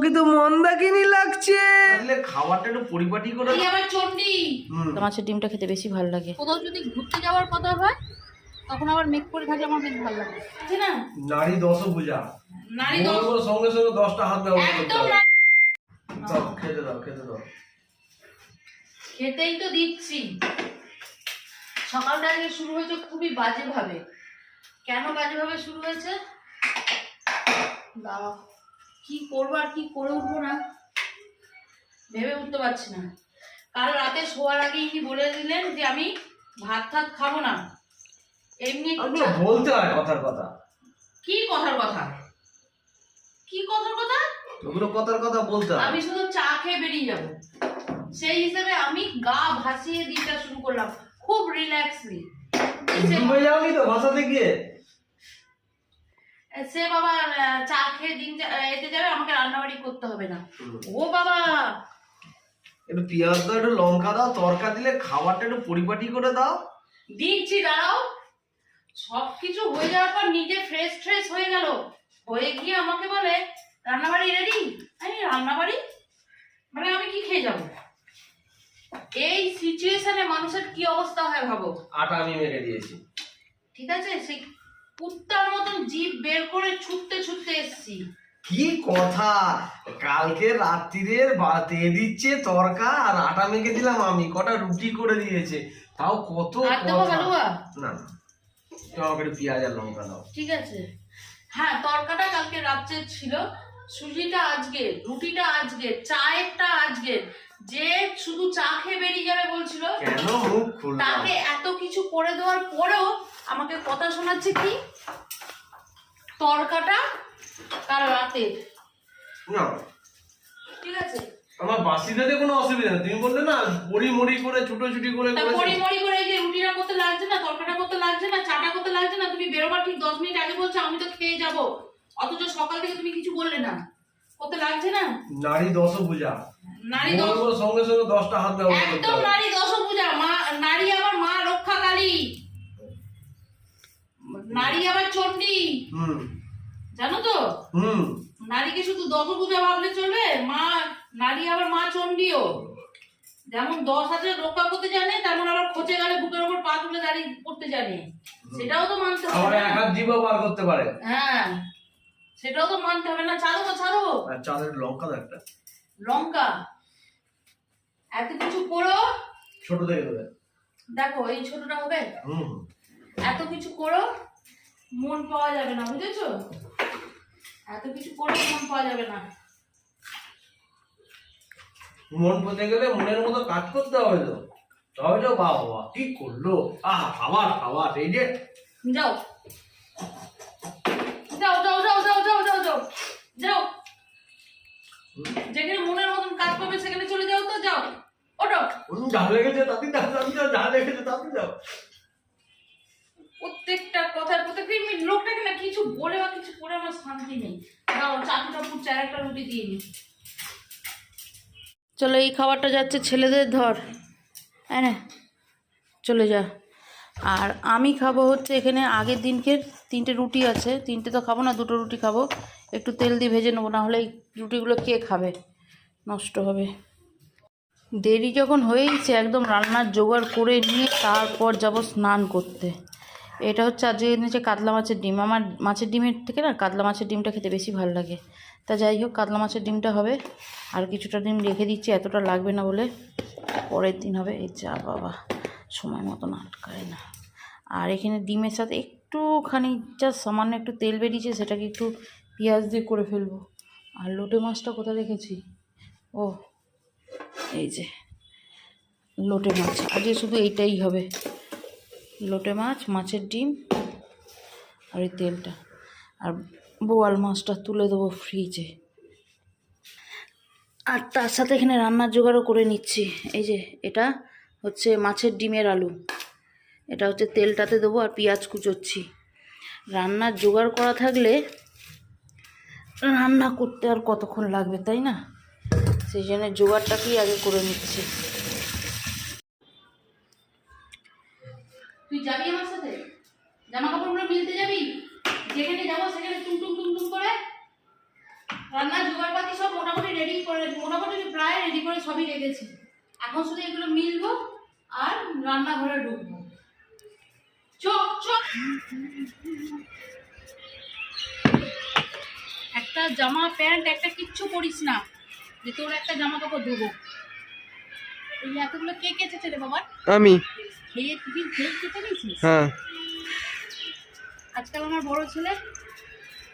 তোকে তো মন্দাকিনী লাগছে। তাহলে খাবারটা একটু পরিপাটি করে এই আবার চন্ডি হুম। মাছের ডিমটা খেতে বেশি ভালো লাগে। কোথাও যদি ঘুরতে যাওয়ার কথা হয় তখন আবার মেক করে থাকলে আমার বেশ ভালো লাগে। ঠিক না? নারী দশ পূজা। নারী দশ সঙ্গে সঙ্গে দশটা হাত করতে একদম দাও, খেতে দাও খেতে দাও। খেতেই তো দিচ্ছি। সকালটা আজকে শুরু হয়েছে খুবই বাজে ভাবে কেন বাজে ভাবে শুরু হয়েছে? দাঁড়াও কি করব আর কি করে উঠবো না? ভেবে উঠতে পারছি না। কাল রাতে শোয়ার আগে ইনি বলে দিলেন যে আমি ভাত টাত খাব না? এমনি বলতে হয় কথার কথা। কি কথার কথা? কি কথার কথা? ওগুলো কথার কথা বলতে আমি শুধু চা খেয়ে বেরিয়ে যাব। সেই হিসেবে আমি গা ভাসিয়ে দিতে শুরু করলাম। খুব রিল্যাক্সলি ডুবে যাওনি তো ভাষাতে গিয়ে? সে বাবা চা খেয়ে দিন এতে যাবে আমাকে রান্নাবাড়ি করতে হবে না। ও বাবা! একটু পেঁয়াজ দাও একটু লঙ্কা দাও তরকা দিলে খাবারটা একটু পরিপাটি করে দাও। দিচ্ছি দাঁড়াও। সবকিছু হয়ে যাওয়ার পর নিজে ফ্রেশ ফ্রেশ হয়ে গেল। হয়ে গিয়ে আমাকে বলে রান্নাবাড়ি রেডি আমি রান্নাবাড়ি? মানে আমি কি খেয়ে যাব? এই সিচুয়েশনে মানুষের কি অবস্থা হয় ভাবো। আটা আমি মেখে দিয়েছি। ঠিক আছে সেই কুত্তার মতন জিভ বের করে ছুটতে ছুটতে এসছি। কি কথা? কালকে রাত্রিরের বাতে দিচ্ছে তরকা আর আটা মেখে দিলাম আমি কটা রুটি করে দিয়েছে। তাও কত কথা। না না। তুমি আমাকে পেঁয়াজ আর লঙ্কা দাও। ঠিক আছে। হ্যাঁ তরকাটা কালকে রাত্রে ছিল। সুজিটা আজকে রুটিটা আজকে চায়েরটা আজকে। যে শুধু চা খেয়ে বেরিয়ে যাবে বলছিল কেন মুখ তাকে এত কিছু করে দেওয়ার পরেও আমাকে কথা শোনাচ্ছে কি? তরকাটা কাল রাতে। না। ঠিক আছে? আমার বাসিটাতে কোনো অসুবিধা নেই। তুমি বললে না বড়ি মড়ি করে ছোট ছুটোছুটি করে। মরি মরি করে এই যে রুটিটা করতে লাগছে না তরকাটা করতে লাগছে না চাটা করতে লাগছে না তুমি বেরোবার ঠিক দশ মিনিট আগে বলছো আমি তো খেয়ে যাব। অথচ সকাল থেকে তুমি কিছু বললে না। করতে লাগছে না? নারী দশ পূজা। নারী দশ সঙ্গে সঙ্গে দশটা হাত করতে একদম নারী দশ পূজা। মা নারী আবার মা রক্ষা কালী নারী আবার চণ্ডী। জানো তো? নারীকে শুধু দশভূজা ভাবলে চলবে? মা নারী আবার মা চণ্ডীও। যেমন দশ হাজার রক্ষা করতে জানে তেমন আবার খোঁচে গেলে বুকের উপর পা তুলে দাঁড়িয়ে করতে জানে। সেটাও তো মানতে হবে এক। হাত বার করতে পারে। হ্যাঁ। সেটাও তো মানতে হবে না। ছাড়ো তো ছাড়ো। চালের লঙ্কা একটা। লঙ্কা। এত কিছু করো। ছোট থেকে দেবে দেখো এই ছোটটা হবে। এত কিছু করো। মন পাওয়া যাবে না বুঝেছ? এত কিছু করো মন পাওয়া যাবে না। মন পেতে গেলে মনের মতো কাজ করতে হবে তো। তবে তো বাবা কি করল? আহ খাবার খাবার এই যে। যাও। যাও যাও যাও যাও যাও যাও যাও। যাও। যেখানে মনের মতন কাজ করবে সেখানে চলে যাও তো যাও। ওটো যা লেগেছে তাতে যাও তাতে যাও লেগেছে তাতে যাও। প্রত্যেকটা কথার প্রত্যেকটা মিনিট লোকটাকে না কিছু বলে বা কিছু করে আমার শান্তি নেই। চাটুটা পুর চার একটা রুটি দিয়ে নি। চলো, এই খাবারটা যাচ্ছে ছেলেদের ধর। হ্যাঁ না চলে যা। আর আমি খাব হচ্ছে এখানে আগের দিনকে তিনটে রুটি আছে। তিনটে তো খাব না, দুটো রুটি খাব। একটু তেল দিয়ে ভেজে নেব না হলে এই রুটিগুলো কে খাবে? নষ্ট হবে। দেরি যখন হয়েইছে, একদম রান্নার জোগাড় করে নিয়ে তারপর যাব স্নান করতে। এটা হচ্ছে আজকে এনেছে কাতলা মাছের ডিম। আমার মাছের ডিমের থেকে না কাতলা মাছের ডিমটা খেতে বেশি ভালো লাগে। তা যাই হোক, কাতলা মাছের ডিমটা হবে। আর কিছুটা ডিম রেখে দিচ্ছি, এতটা লাগবে না বলে। পরের দিন হবে, এই যা বাবা, সময় মতন আটকায় না। আর এখানে ডিমের সাথে একটুখানি যা সামান্য একটু তেল বেরিয়েছে, সেটাকে একটু পেঁয়াজ দিয়ে করে ফেলব। আর লোটে মাছটা কোথায় রেখেছি? ও, এই যে, লোটে মাছ। আজকে শুধু এইটাই হবে। লোটে মাছ, মাছের ডিম আর ওই তেলটা। আর বোয়াল মাছটা তুলে দেবো ফ্রিজে। আর তার সাথে এখানে রান্নার জোগাড়ও করে নিচ্ছি। এই যে, এটা হচ্ছে মাছের ডিমের আলু। এটা হচ্ছে তেলটাতে দেবো আর পেঁয়াজ কুচোচ্ছি। রান্নার জোগাড় করা থাকলে রান্না করতে আর কতক্ষণ লাগবে, তাই না? সেই জন্য জোগাড়টাকেই আগে করে নিচ্ছি। তুই যাবি আমার সাথে? জামা কাপড়গুলো মিলতে যাবি? যেখানে যাব সেখানে টুম টুম টুম টুম করে রান্নার জোগাড়পাতি সব মোটামুটি রেডি করে মোটামুটি প্রায় রেডি করে সবই রেখেছি। এখন শুধু এগুলো মিলবো আর রান্নাঘরে ঢুকবো। চোখ চোখ একটা জামা প্যান্ট, একটা কিচ্ছু পরিস না। যে তোর একটা জামা কাপড় দেবো এই এতগুলো কে কেচেছে রে বাবা? আমি। খেয়ে তুই খেয়ে খেতে নিয়েছিস হ্যাঁ। আজকাল আমার বড় ছেলে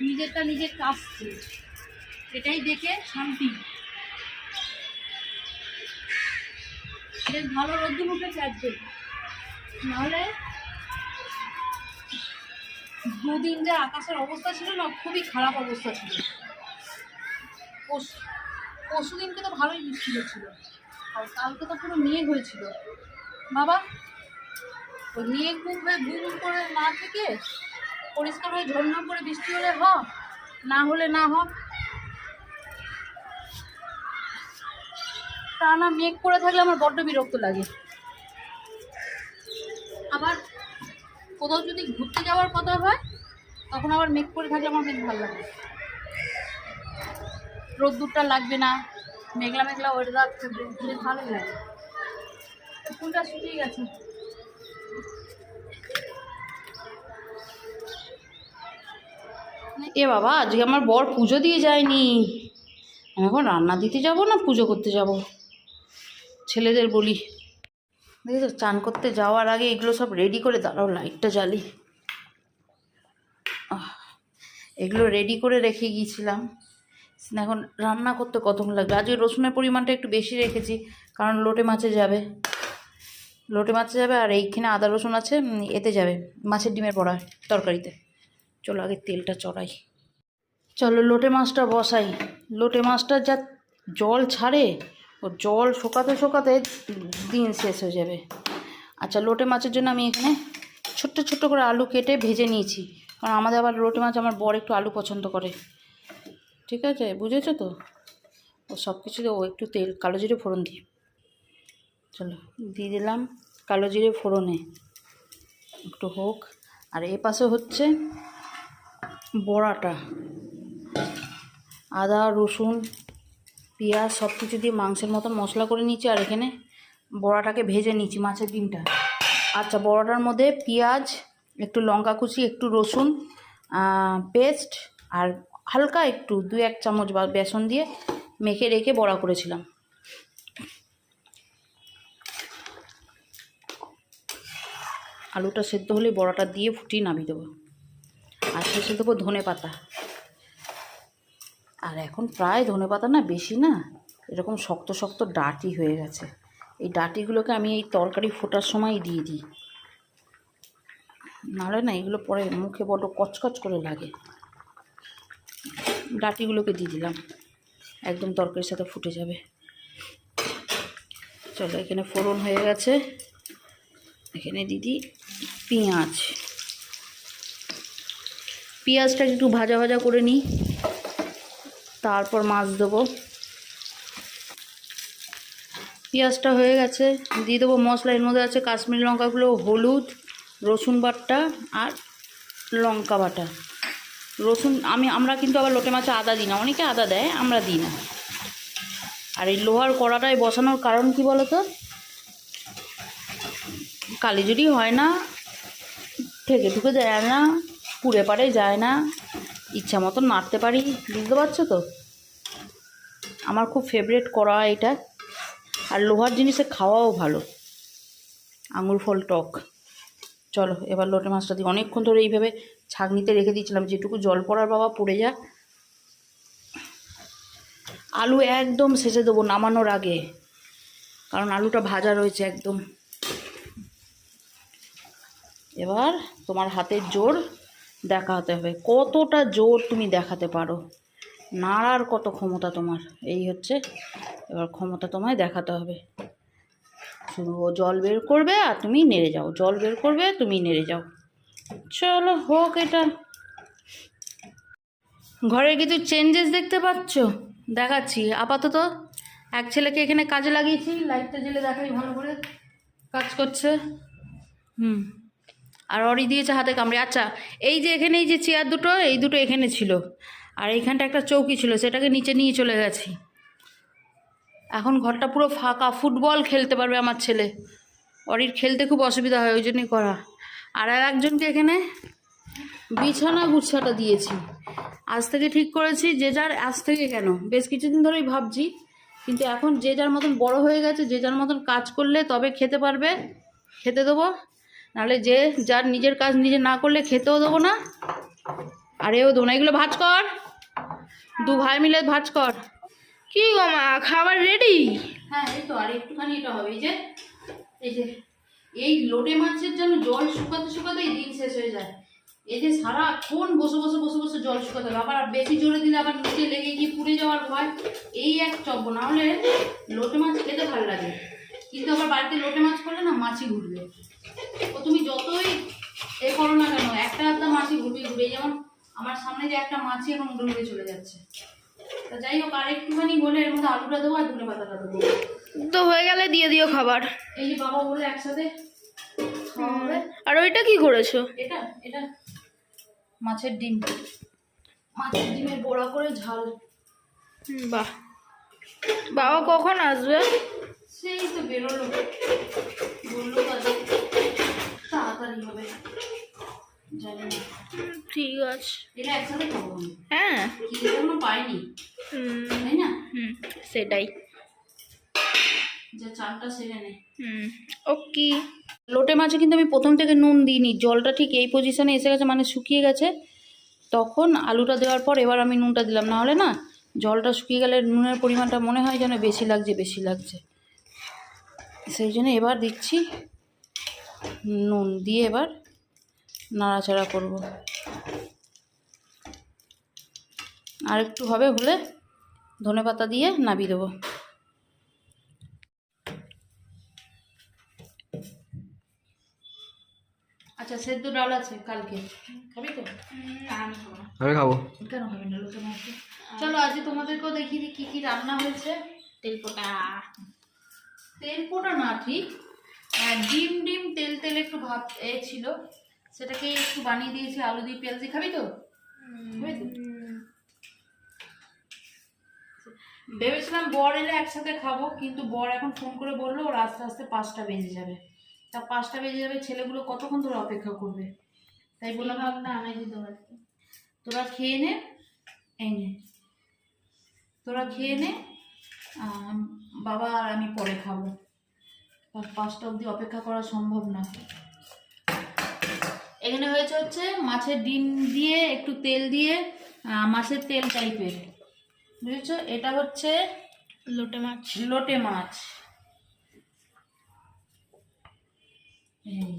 নিজেরটা নিজে কাঁপছে। এটাই দেখে শান্তি। বেশ ভালো রোদ্দুর উঠেছে আজকে নাহলে দুদিন যে আকাশের অবস্থা ছিল না খুবই খারাপ অবস্থা ছিল। পরশু দিনকে তো ভালোই বৃষ্টি হচ্ছিল। আর কালকে তো পুরো মেঘ হয়েছিল। বাবা ওই মেঘ মুখ হয়ে গুম করে না থেকে পরিষ্কার হয়ে ঝর্ণা করে বৃষ্টি হলে হ, না হলে না হ। তা না, মেঘ করে থাকলে আমার বড্ড বিরক্ত লাগে। আবার কোথাও যদি ঘুরতে যাওয়ার কথা হয়, তখন আবার মেঘ করে থাকলে আমার বেশ ভালো লাগে। রোদ্দুরটা লাগবে না, মেঘলা মেঘলা ওয়েদার থাকবে ভালোই লাগে। ফুলটা শুকিয়ে গেছে। এ বাবা, আজকে আমার বর পুজো দিয়ে যায়নি। আমি এখন রান্না দিতে যাব না, পুজো করতে যাব? ছেলেদের বলি। দেখি তো, চান করতে যাওয়ার আগে এগুলো সব রেডি করে দাঁড়াও, লাইটটা জ্বালি। এগুলো রেডি করে রেখে গিয়েছিলাম। এখন রান্না করতে কতক্ষণ লাগবে? আজকে রসুনের পরিমাণটা একটু বেশি রেখেছি, কারণ লোটে মাছে যাবে। লোটে মাছে যাবে আর এইখানে আদা রসুন আছে এতে যাবে, মাছের ডিমের পড়া তরকারিতে। চলো আগে তেলটা চড়াই। চলো লোটে মাছটা বসাই। লোটে মাছটা যা জল ছাড়ে, ও জল শোকাতে শোকাতে দিন শেষ হয়ে যাবে। আচ্ছা লোটে মাছের জন্য আমি এখানে ছোট্ট ছোট্ট করে আলু কেটে ভেজে নিয়েছি। কারণ আমাদের আবার লোটে মাছ আমার বর একটু আলু পছন্দ করে। ঠিক আছে? বুঝেছ তো? ও সব কিছুতে ও একটু তেল, কালো জিরে ফোড়ন দিই চলো, দিয়ে দিলাম কালো জিরে ফোড়নে। একটু হোক। আর এ পাশে হচ্ছে বড়াটা। আদা, রসুন, পেঁয়াজ সব কিছু দিয়ে মাংসের মতন মশলা করে নিচ্ছি আর এখানে বড়াটাকে ভেজে নিচ্ছি মাছের ডিমটা। আচ্ছা বড়াটার মধ্যে পেঁয়াজ, একটু লঙ্কা কুচি, একটু রসুন পেস্ট আর হালকা একটু, দু এক চামচ বা বেসন দিয়ে মেখে রেখে বড়া করেছিলাম। আলুটা সেদ্ধ হলে বড়াটা দিয়ে ফুটিয়ে নামিয়ে দেবো। আর শেষে দেবো ধনে পাতা। আর এখন প্রায় ধনে পাতা না বেশি না, এরকম শক্ত শক্ত ডাটি হয়ে গেছে। এই ডাটিগুলোকে আমি এই তরকারি ফোটার সময় দিয়ে দিই। নাহলে না এগুলো পরে মুখে বড্ড কচকচ করে লাগে। ডাটিগুলোকে দিয়ে দিলাম। একদম তরকারির সাথে ফুটে যাবে। চলো এখানে ফোড়ন হয়ে গেছে। এখানে দিদি পেঁয়াজ। পেঁয়াজটা একটু ভাজা ভাজা করে নিই। তারপর মাছ দেবো। পেঁয়াজটা হয়ে গেছে। দিয়ে দেবো মশলা, এর মধ্যে আছে কাশ্মীরি লঙ্কাগুলো, হলুদ, রসুন বাটা আর লঙ্কা বাটা। রসুন, আমি, আমরা কিন্তু আবার লোটে মাছে আদা দিই না। অনেকে আদা দেয়, আমরা দিই না। আর এই লোহার কড়াটায় বসানোর কারণ কি বলো তো কালিজুরি হয় না, থেকে ঢুকে যায় না। পুড়ে পাড়ে যায় না। ইচ্ছা মতন নাড়তে পারি, বুঝতে পারছ তো? আমার খুব ফেভারেট করা এটা। আর লোহার জিনিসে খাওয়াও ভালো। আঙুর ফল টক। চলো, এবার লোটে মাছটা দিই অনেকক্ষণ ধরে এইভাবে ছাগনিতে রেখে দিয়েছিলাম, যেটুকু জল পড়ার বাবা পড়ে যা। আলু একদম সেজে দেবো নামানোর আগে। কারণ আলুটা ভাজা রয়েছে একদম। এবার তোমার হাতের জোর। দেখাতে হবে। কতটা জোর তুমি দেখাতে পারো? নাড়ার কত ক্ষমতা তোমার? এই হচ্ছে, এবার ক্ষমতা তোমায় দেখাতে হবে। শুধু ও জল বের করবে আর তুমি নেড়ে যাও। জল বের করবে, তুমি নেড়ে যাও। চলো হোক এটা। ঘরে কিছু চেঞ্জেস দেখতে পাচ্ছ? দেখাচ্ছি। আপাতত এক ছেলেকে এখানে কাজে লাগিয়েছি। লাইটটা জেলে দেখাই ভালো করে। কাজ করছে। হুম। আর অরি দিয়েছে হাতে কামড়ে। আচ্ছা এই যে এখানে এই যে চেয়ার দুটো, এই দুটো এখানে ছিল। আর এইখানটা একটা চৌকি ছিল, সেটাকে নিচে নিয়ে চলে গেছি। এখন ঘরটা পুরো ফাঁকা, ফুটবল খেলতে পারবে আমার ছেলে। অরির খেলতে খুব অসুবিধা হয়, ওই জন্যই করা। আর আর একজনকে এখানে বিছানা গুছাটা দিয়েছি। আজ থেকে ঠিক করেছি, যে যার আজ থেকে কেন? বেশ কিছুদিন ধরেই ভাবছি, কিন্তু এখন যে যার মতন বড় হয়ে গেছে, যে যার মতন কাজ করলে তবে খেতে পারবে। খেতে দেবো। নাহলে যে যার নিজের কাজ নিজে না করলে খেতেও দেবো না। আর এও দেবো না ভাজ কর। দু ভাই মিলে ভাজ কর। কি গো মা, খাবার রেডি হ্যাঁ এই তো, আর একটুখানি এটা হবে, এই যে এই যে, এই লোটে মাছের জন্য জল শুকাতে শুকাতেই দিন শেষ হয়ে যায়। এই যে সারাক্ষণ বসে বসে বসে বসে জল শুকাতে হবে, আবার বেশি জোরে দিলে আবার নিচে লেগে গিয়ে পুড়ে যাওয়ার ভয়। এই এক চব্য না হলে লোটে মাছ খেতে ভালো লাগে। কিন্তু আবার বাড়িতে লোটে মাছ করলে না মাছি ঘুরবে। ও তুমি যতই এ করো না কেন একটা একটা মাছি ঘুরবে ঘুরবে যেমন আমার সামনে যে একটা মাছি এখন উড়ে চলে যাচ্ছে। তা যাই হোক আর একটুখানি হলে এর মধ্যে আলুটা দেবো আর ধনে পাতাটা দেবো। তো হয়ে গেলে দিয়ে দিও খাবার। এই যে বাবা বলে একসাথে আর ওইটা কি করেছ? এটা এটা মাছের ডিম। মাছের ডিমের বড়া করে ঝাল। বাহ। বাবা কখন আসবে? সেই তো বেরোলো। বলল তাড়াতাড়ি হবে। জানি না। ঠিক আছে। এটা একসাথে খাব হ্যাঁ। কি জন্য পাইনি। হুম। তাই না? হুম সেটাই। ওকে। লোটে মাছে কিন্তু আমি প্রথম থেকে নুন দিইনি। জলটা ঠিক এই পজিশনে এসে গেছে মানে শুকিয়ে গেছে। তখন আলুটা দেওয়ার পর এবার আমি নুনটা দিলাম। না হলে না জলটা শুকিয়ে গেলে নুনের পরিমাণটা মনে হয় যেন বেশি লাগছে বেশি লাগছে। সেই জন্য এবার দিচ্ছি নুন দিয়ে এবার নাড়াচাড়া করব। আর একটু হবে হলে ধনে পাতা দিয়ে নাবিয়ে দেবো। আচ্ছা সেদ্ধ ডাল আছে কালকে। খাবি তো? আমি খাব কেন খাবি না? মাছ চলো আজকে তোমাদেরকেও দেখিয়ে দিই কী কী রান্না হয়েছে। তেলপোটা। তেলপোটা না ঠিক? ডিম ডিম, তেল তেল একটু ভাব এ ছিল। সেটাকে একটু বানিয়ে দিয়েছি, আলু দিয়ে পেঁয়াজ দিয়ে। খাবি তো? ভেবেছিলাম বর এলে একসাথে খাব, কিন্তু বর এখন ফোন করে বলল, ওর আস্তে আস্তে পাঁচটা বেজে যাবে। তা পাঁচটা বেজে যাবে, ছেলেগুলো কতক্ষণ ধরে অপেক্ষা করবে? তাই বললাম না, আমি দিতে তোরা খেয়ে নে, এই নে। তোরা খেয়ে নে বাবা আর আমি পরে খাব। পাঁচটা অবধি অপেক্ষা করা সম্ভব না। এখানে হয়েছে হচ্ছে মাছের ডিম দিয়ে একটু তেল দিয়ে মাছের তেল টাইপের বুঝেছ? এটা হচ্ছে লোটে মাছ। লোটে মাছ। এই।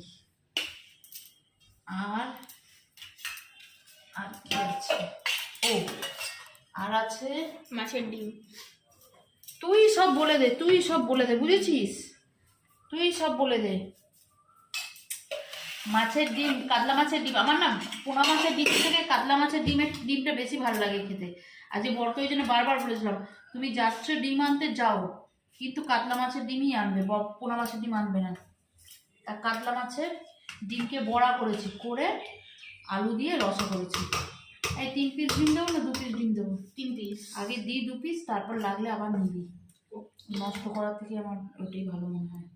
আর আর কি আছে? ও আর আছে মাছের ডিম। তুই সব বলে দে তুই সব বলে দে বুঝেছিস? তুই সব বলে দে। মাছের ডিম কাতলা মাছের ডিম আমার না পোনা মাছের ডিম থেকে কাতলা মাছের ডিমের ডিমটা বেশি ভালো লাগে খেতে। আজকে বর্ত ওই জন্য বারবার বলেছিলাম তুমি যাচ্ছ ডিম আনতে যাও। কিন্তু কাতলা মাছের ডিমই আনবে পোনা মাছের ডিম আনবে না। তা কাতলা মাছের ডিমকে বড়া করেছি করে আলু দিয়ে রসা করেছি। এই তিন পিস ডিম দেবো না দু পিস ডিম দেবো? তিন পিস আগে দিই দু পিস তারপর লাগলে আবার নিবি। নষ্ট করার থেকে আমার ওটাই ভালো মনে হয়।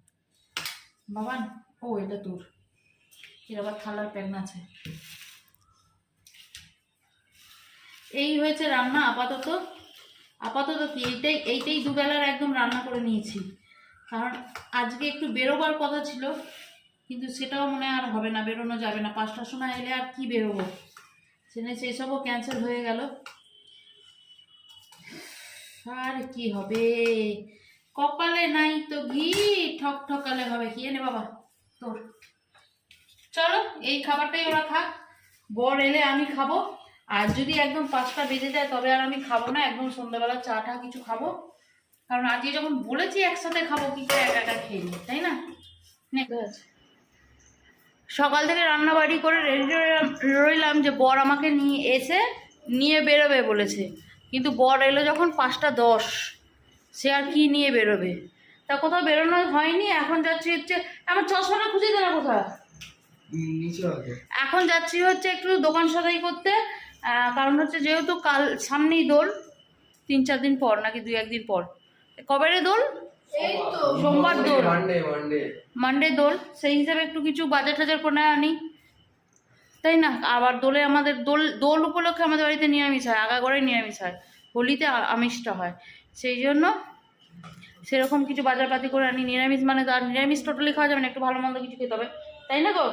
বাবান, ও, এটা তোর। এর আবার থালার প্যান আছে। এই হয়েছে রান্না আপাতত। আপাতত কি এইটাই এইটাই দুবেলার একদম রান্না করে নিয়েছি। কারণ আজকে একটু বেরোবার কথা ছিল, কিন্তু সেটাও মনে আর হবে না, বেরোনো যাবে না। পাঁচটার সময় এলে আর কি বেরোবো? সেনে সেসবও ক্যান্সেল হয়ে গেল। আর কি হবে? কপালে নাই তো ঘি ঠক ঠকালে হবে কি? এনে বাবা তোর। চলো এই খাবারটাই ওরা খাক। বর এলে আমি খাব। আর যদি একদম পাঁচটা বেজে যায় তবে আর আমি খাব না। একদম সন্ধ্যাবেলা চা টা কিছু খাব। কারণ আজকে যখন বলেছি একসাথে খাব কি করে একা একা খেয়ে নিই, তাই না। সকাল থেকে রান্না বাড়ি করে রেডি রইলাম যে বর আমাকে নিয়ে এসে নিয়ে বেরোবে বলেছে। কিন্তু বর এলো যখন পাঁচটা দশ। সে আর কি নিয়ে বেরোবে? তা কোথাও বেরোনো হয়নি এখন যাচ্ছি হচ্ছে আমার চশমাটা খুঁজে দেয় না কোথাও এখন যাচ্ছি হচ্ছে একটু দোকান সদাই করতে কারণ হচ্ছে যেহেতু কাল সামনেই দোল তিন চার দিন পর নাকি দুই একদিন পর। কবে দোল? সোমবার Dol. Monday Monday Monday Dol সেই হিসাবে একটু কিছু বাজার টাজার করে আনি তাই না? আবার দোলে আমাদের দোল দোল উপলক্ষে আমাদের বাড়িতে নিরামিষ হয় আগাগোড়াই নিরামিষ হয়। হোলিতে আমিষটা হয়। সেই জন্য সেরকম কিছু বাজারপাতি করে আনি। নিরামিষ মানে তো আর নিরামিষ টোটালি খাওয়া যাবে না একটু ভালো মন্দ কিছু খেতে হবে। তাই না গো?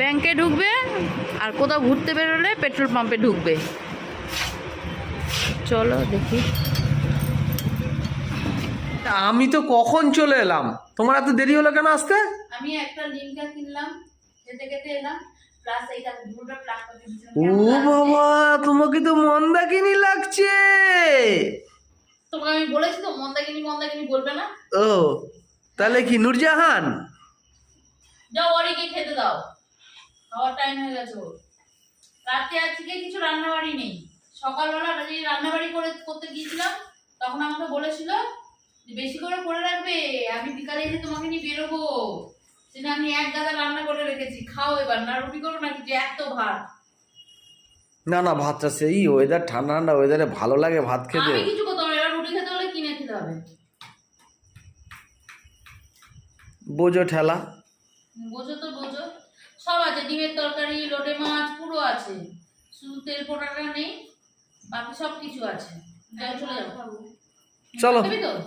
ব্যাংকে ঢুকবে আর কোথাও ঘুরতে বেরোলে পেট্রোল পাম্পে ঢুকবে। চলো দেখি। আমি তো কখন চলে এলাম? তোমার এত দেরি হলো কেন আসতে? আমি একটা লিমকা কিনলাম যেতে যেতে এলাম। ও বাবা তোমাকে তো মন্দাকিনি লাগছে। তোমাকে আমি বলেছি তো মন্দাকিনি মন্দাকিনি বলবে না? ও তাহলে কি নূরজাহান? যাও খেতে দাও। খাওয়ার টাইম হয়ে গেছে ওর। রাতে আজকে কিছু রান্নাবাড়ি নেই। সকালবেলা যে রান্নাবাড়ি করে করতে গিয়েছিলাম তখন আমাকে বলেছিল যে বেশি করে করে রাখবে আমি বিকালে এসে তোমাকে নিয়ে বেরোবো। সেটা আমি এক গাদা রান্না করে রেখেছি খাও এবার। না রুটি করো না কিছু এত ভাত। না না ভাতটা সেই ওয়েদার ঠান্ডা ঠান্ডা ওয়েদারে ভালো লাগে ভাত খেতে। আমি কিছু করতে পারব রুটি খেতে হলে কিনে খেতে হবে। বোঝো ঠেলা। বোঝো তো বোঝো। সব আছে ডিমের তরকারি লোটে মাছ পুরো আছে। শুধু তেল পোটাটা নেই বাকি সব কিছু আছে চলে চলো।